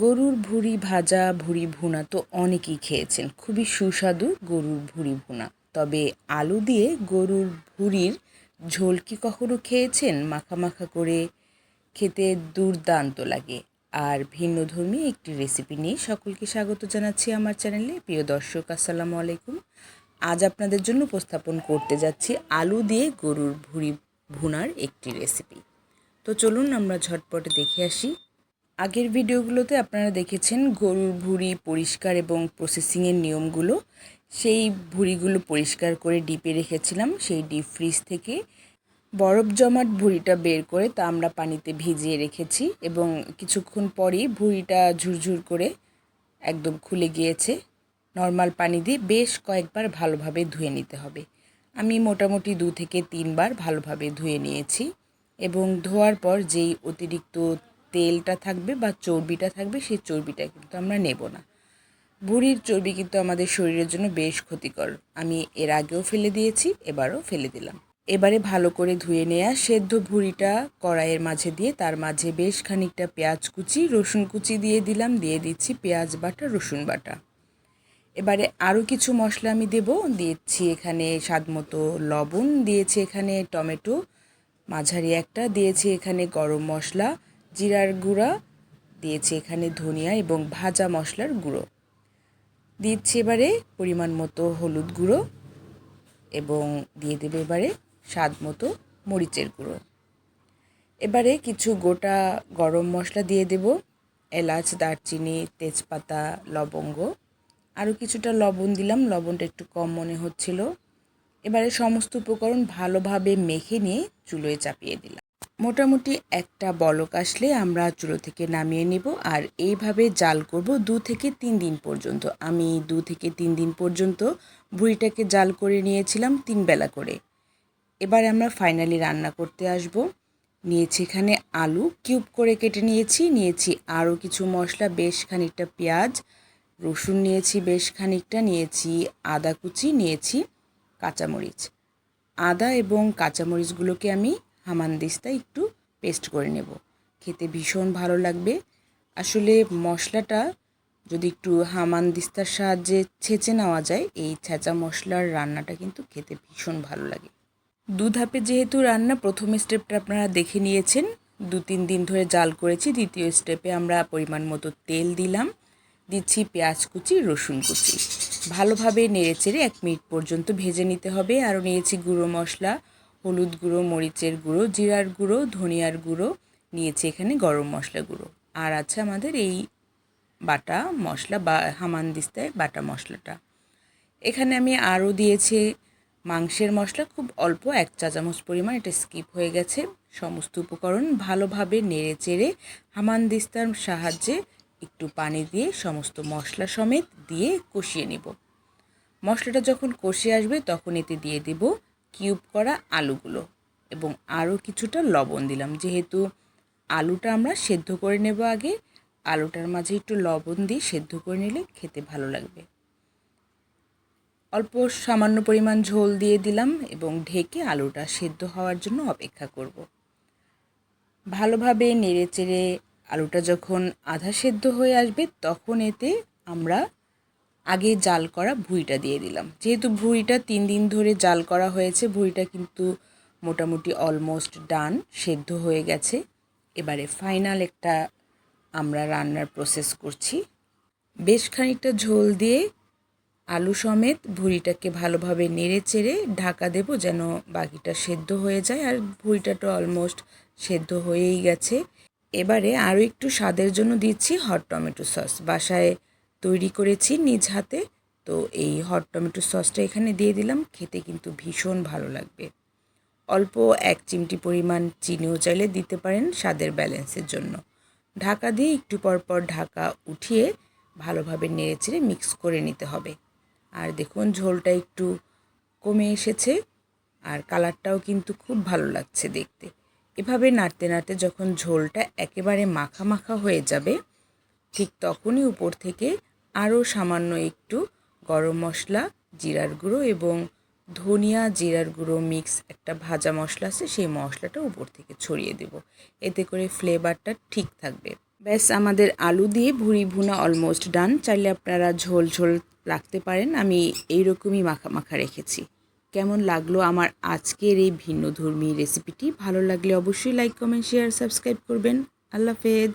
গরুর ভুঁড়ি ভাজা, ভুঁড়ি ভুনা তো অনেকেই খেয়েছেন। খুবই সুস্বাদু গরুর ভুঁড়ি ভুনা। তবে আলু দিয়ে গরুর ভুঁড়ির ঝোল কি কখনো খেয়েছেন? মাখা মাখা করে খেতে দুর্দান্ত লাগে। আর ভিন্নধর্মী একটি রেসিপি নিয়ে সকলকে স্বাগত জানাচ্ছি আমার চ্যানেলে। প্রিয় দর্শক, আসসালামু আলাইকুম। আজ আপনাদের জন্য উপস্থাপন করতে যাচ্ছি আলু দিয়ে গরুর ভুঁড়ি ভুনার একটি রেসিপি। তো চলুন আমরা ঝটপট দেখে আসি আগের ভিডিওগুলোতে আপনারা দেখেছেন গরুর ভুঁড়ি পরিষ্কার এবং প্রসেসিংয়ের নিয়মগুলো। সেই ভুঁড়িগুলো পরিষ্কার করে ডিপে রেখেছিলাম, সেই ডিপ ফ্রিজ থেকে। বরফ জমাট ভুঁড়িটা বের করে তা আমরা পানিতে ভিজিয়ে রেখেছি এবং কিছুক্ষণ পরই ভুঁড়িটা ঝুরঝুর করে একদম খুলে গিয়েছে। নর্মাল পানি দিয়ে বেশ কয়েকবার ভালোভাবে ধুয়ে নিতে হবে। আমি মোটামুটি দু থেকে তিনবার ভালোভাবে ধুয়ে নিয়েছি এবং ধোয়ার পর যেই অতিরিক্ত তেলটা থাকবে বা চর্বিটা থাকবে, সেই চর্বিটা কিন্তু আমরা নেব না। ভুঁড়ির চর্বি কিন্তু আমাদের শরীরের জন্য বেশ ক্ষতিকর। আমি এর আগেও ফেলে দিয়েছি, এবারও ফেলে দিলাম। এবারে ভালো করে ধুয়ে নেওয়া সেদ্ধ ভুঁড়িটা কড়াইয়ের মাঝে দিয়ে, তার মাঝে বেশ খানিকটা পেঁয়াজ কুচি, রসুন কুচি দিয়ে দিলাম, দিয়ে দিচ্ছি পেঁয়াজ বাটা, রসুন বাটা। এবারে আরও কিছু মশলা আমি দেব, দিয়েছি এখানে স্বাদ মতো লবণ, দিয়েছি এখানে টমেটো, মাঝারি একটা, দিয়েছি এখানে গরম মশলা জিরার গুঁড়া দিয়েছি এখানে ধনিয়া এবং ভাজা মশলার গুঁড়ো। দিচ্ছি এবারে পরিমাণ মতো হলুদ গুঁড়ো এবং দিয়ে দেবে এবারে স্বাদ মতো মরিচের গুঁড়ো। এবারে কিছু গোটা গরম মশলা দিয়ে দেব, এলাচ, দারচিনি, তেজপাতা, লবঙ্গ। আরও কিছুটা লবণ দিলাম, লবণটা একটু কম মনে হচ্ছিল। এবারে সমস্ত উপকরণ ভালোভাবে মেখে নিয়ে চুলোয় চাপিয়ে দিলাম। মোটামুটি একটা বলক আসলে আমরা চুলো থেকে নামিয়ে নেব আর এইভাবে জাল করব দু থেকে তিন দিন পর্যন্ত। আমি দু থেকে তিন দিন পর্যন্ত ভুঁড়িটাকে জাল করে নিয়েছিলাম তিন বেলা করে। এবার আমরা ফাইনালি রান্না করতে আসব। নিয়েছি এখানে আলু কিউব করে কেটে নিয়েছি নিয়েছি আরও কিছু মশলা, বেশ খানিকটা পেঁয়াজ, রসুন নিয়েছি বেশ খানিকটা, নিয়েছি আদা কুচি, নিয়েছি কাঁচামরিচ। আদা এবং কাঁচামরিচগুলোকে আমি হামানদিস্তা একটু পেস্ট করে নেব। খেতে ভীষণ ভালো লাগবে। আসলে মশলাটা যদি একটু হামানদিস্তার সাহায্যে ছেঁচে নেওয়া যায়, এই ছেঁচা মশলার রান্নাটা কিন্তু খেতে ভীষণ ভালো লাগে। দু ধাপে যেহেতু রান্না, প্রথম স্টেপটা আপনারা দেখে নিয়েছেন। দু তিন দিন ধরে জাল করেছি। দ্বিতীয় স্টেপে আমরা পরিমাণ মতো তেল দিলাম। দিচ্ছি পেঁয়াজ কুচি, রসুন কুচি। ভালোভাবে নেড়ে চেড়ে এক মিনিট পর্যন্ত ভেজে নিতে হবে। আরও নিয়েছি গুঁড়ো মশলা হলুদ গুঁড়ো, মরিচের গুঁড়ো, জিরার গুঁড়ো, ধনিয়ার গুঁড়ো নিয়েছি এখানে গরম মশলা গুঁড়ো। আর আছে আমাদের এই বাটা মশলা বা হামানদিস্তায় বাটা মশলাটা। এখানে আমি আরও দিয়েছি মাংসের মশলা, খুব অল্প, এক চা চামচ পরিমাণ, এটা স্কিপ হয়ে গেছে। সমস্ত উপকরণ ভালোভাবে নেড়ে চেড়ে হামানদিস্তার সাহায্যে একটু পানি দিয়ে সমস্ত মশলা সমেত দিয়ে কষিয়ে নিব। মশলাটা যখন কষে আসবে তখন এতে দিয়ে দেব কিউব করা আলুগুলো এবং আরও কিছুটা লবণ দিলাম। যেহেতু আলুটা আমরা সেদ্ধ করে নেব আগে, আলুটার মাঝে একটু লবণ দিয়ে সেদ্ধ করে নিলে খেতে ভালো লাগবে। অল্প সামান্য পরিমাণ ঝোল দিয়ে দিলাম এবং ঢেকে আলুটা সেদ্ধ হওয়ার জন্য অপেক্ষা করব। ভালোভাবে নেড়ে চেড়ে আলুটা যখন আধা সেদ্ধ হয়ে আসবে, তখন এতে আমরা আগে জাল করা ভুঁড়িটা দিয়ে দিলাম। যেহেতু ভুঁড়িটা তিন দিন ধরে জাল করা হয়েছে ভুঁড়িটা কিন্তু মোটামুটি অলমোস্ট ডান সেদ্ধ হয়ে গেছে। এবারে ফাইনাল একটা আমরা রান্নার প্রসেস করছি। বেশ খানিকটা ঝোল দিয়ে আলু সমেত ভুঁড়িটাকে ভালোভাবে নেড়ে চেড়ে ঢাকা দেব যেন বাকিটা সেদ্ধ হয়ে যায়। আর ভুঁড়িটা তো অলমোস্ট সেদ্ধ হয়েই গেছে। এবারে আরও একটু স্বাদের জন্য দিচ্ছি হট টমেটো সস বাসায় তৈরি করেছি নিজ হাতে। তো এই হট টমেটো সসটা এখানে দিয়ে দিলাম। খেতে কিন্তু ভীষণ ভালো লাগবে। অল্প এক চিমটি পরিমাণ চিনিও চাইলে দিতে পারেন স্বাদের ব্যালেন্সের জন্য। ঢাকা দিয়ে একটু পর পর ঢাকা উঠিয়ে ভালোভাবে নেড়ে চেড়ে মিক্স করে নিতে হবে। আর দেখুন, ঝোলটা একটু কমে এসেছে আর কালারটাও কিন্তু খুব ভালো লাগছে দেখতে। এভাবে নাড়তে নাড়তে যখন ঝোলটা একেবারে মাখা মাখা হয়ে যাবে, ঠিক তখনই উপর থেকে আরও সামান্য একটু গরম মশলা, জিরার গুঁড়ো এবং ধনিয়া জিরার গুঁড়ো মিক্স একটা ভাজা মশলা আছে, সেই মশলাটা উপর থেকে ছড়িয়ে দেব। এতে করে ফ্লেভারটা ঠিক থাকবে। ব্যাস, আমাদের আলু দিয়ে ভুড়ি ভুনা অলমোস্ট ডান। চাইলে আপনারা ঝোল ঝোল রাখতে পারেন, আমি এইরকমই মাখা মাখা রেখেছি। কেমন লাগল আমার আজকের এই ভিন্ন ধর্মী রেসিপিটি ভালো লাগলে অবশ্যই লাইক কমেন্ট শেয়ার সাবস্ক্রাইব করবেন। আল্লাহ হাফেজ।